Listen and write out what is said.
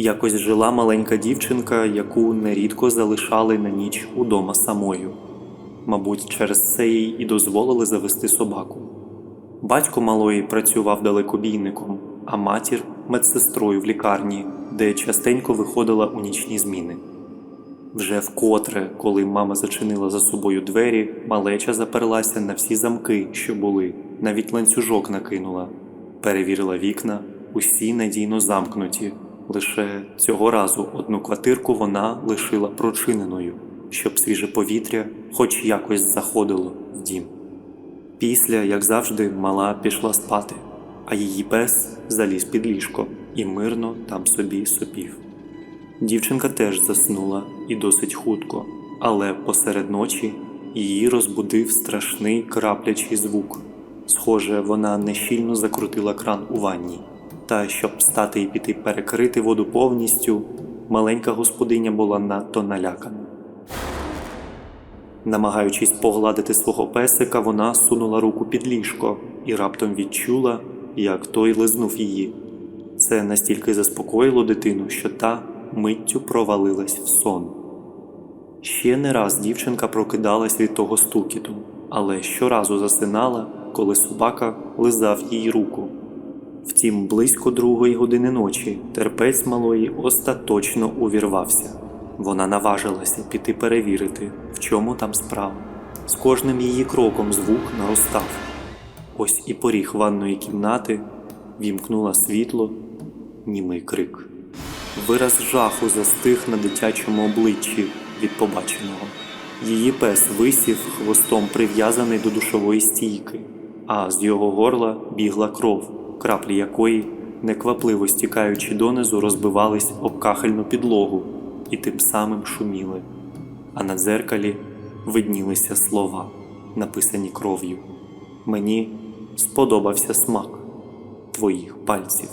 Якось жила маленька дівчинка, яку нерідко залишали на ніч удома самою. Мабуть, через це їй і дозволили завести собаку. Батько малої працював далекобійником, а матір медсестрою в лікарні, де частенько виходила у нічні зміни. Вже вкотре, коли мама зачинила за собою двері, малеча заперлася на всі замки, що були, навіть ланцюжок накинула, перевірила вікна, усі надійно замкнуті. Лише цього разу одну квартирку вона лишила прочиненою, щоб свіже повітря хоч якось заходило в дім. Після, як завжди, мала пішла спати, а її пес заліз під ліжко і мирно там собі сопів. Дівчинка теж заснула і досить хутко, але посеред ночі її розбудив страшний краплячий звук. Схоже, вона нещільно закрутила кран у ванні. Та щоб встати і піти перекрити воду повністю, маленька господиня була надто налякана. Намагаючись погладити свого песика, вона сунула руку під ліжко і раптом відчула, як той лизнув її. Це настільки заспокоїло дитину, що та миттю провалилась в сон. Ще не раз дівчинка прокидалась від того стукіту, але щоразу засинала, коли собака лизав їй руку. Втім, близько другої години ночі терпець малої остаточно увірвався. Вона наважилася піти перевірити, в чому там справа. З кожним її кроком звук наростав. Ось і поріг ванної кімнати вімкнула світло, німий крик. Вираз жаху застиг на дитячому обличчі від побаченого. Її пес висів хвостом прив'язаний до душової стійки, а з його горла бігла кров, краплі якої, неквапливо стікаючи донизу, розбивались об кахельну підлогу і тим самим шуміли. А на дзеркалі виднілися слова, написані кров'ю. Мені сподобався смак твоїх пальців.